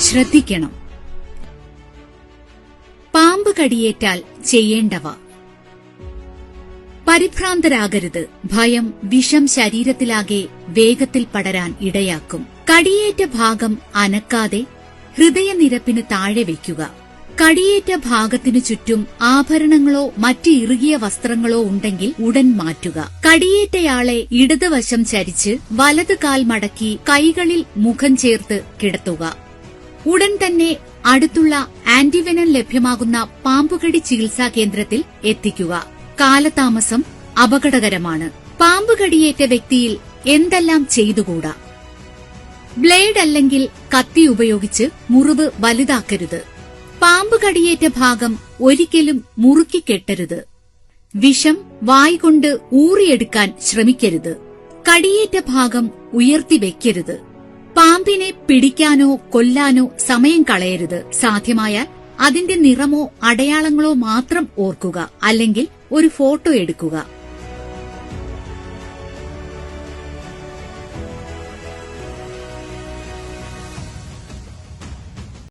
ശ്രദ്ധിക്കണം. പാമ്പ് കടിയേറ്റാൽ ചെയ്യേണ്ടവ. പരിഭ്രാന്തരാകരുത്. ഭയം വിഷം ശരീരത്തിലാകെ വേഗത്തിൽ പടരാൻ ഇടയാക്കും. കടിയേറ്റ ഭാഗം അനക്കാതെ ഹൃദയനിരപ്പിന് താഴെ വയ്ക്കുക. കടിയേറ്റ ഭാഗത്തിനു ചുറ്റും ആഭരണങ്ങളോ മറ്റ് ഇറുകിയ വസ്ത്രങ്ങളോ ഉണ്ടെങ്കിൽ ഉടൻ മാറ്റുക. കടിയേറ്റയാളെ ഇടതുവശം ചരിച്ച് വലത് കാൽ മടക്കി കൈകളിൽ മുഖം ചേർത്ത് കിടത്തുക. ഉടൻ തന്നെ അടുത്തുള്ള ആന്റിവെനം ലഭ്യമാകുന്ന പാമ്പുകടി ചികിത്സാ കേന്ദ്രത്തിൽ എത്തിക്കുക. കാലതാമസം അപകടകരമാണ്. പാമ്പുകടിയേറ്റ വ്യക്തിയിൽ എന്തെല്ലാം ചെയ്തുകൂടാ? ബ്ലേഡ് അല്ലെങ്കിൽ കത്തി ഉപയോഗിച്ച് മുറിവ് വലുതാക്കരുത്. പാമ്പുകടിയേറ്റ ഭാഗം ഒരിക്കലും മുറുക്കിക്കെട്ടരുത് വിഷം വായ്കൊണ്ട് ഊറിയെടുക്കാൻ ശ്രമിക്കരുത്. കടിയേറ്റ ഭാഗം ഉയർത്തി വെക്കരുത്. പാമ്പിനെ പിടിക്കാനോ കൊല്ലാനോ സമയം കളയരുത്. സാധ്യമായാൽ അതിന്റെ നിറമോ അടയാളങ്ങളോ മാത്രം ഓർക്കുക അല്ലെങ്കിൽ ഒരു ഫോട്ടോ എടുക്കുക.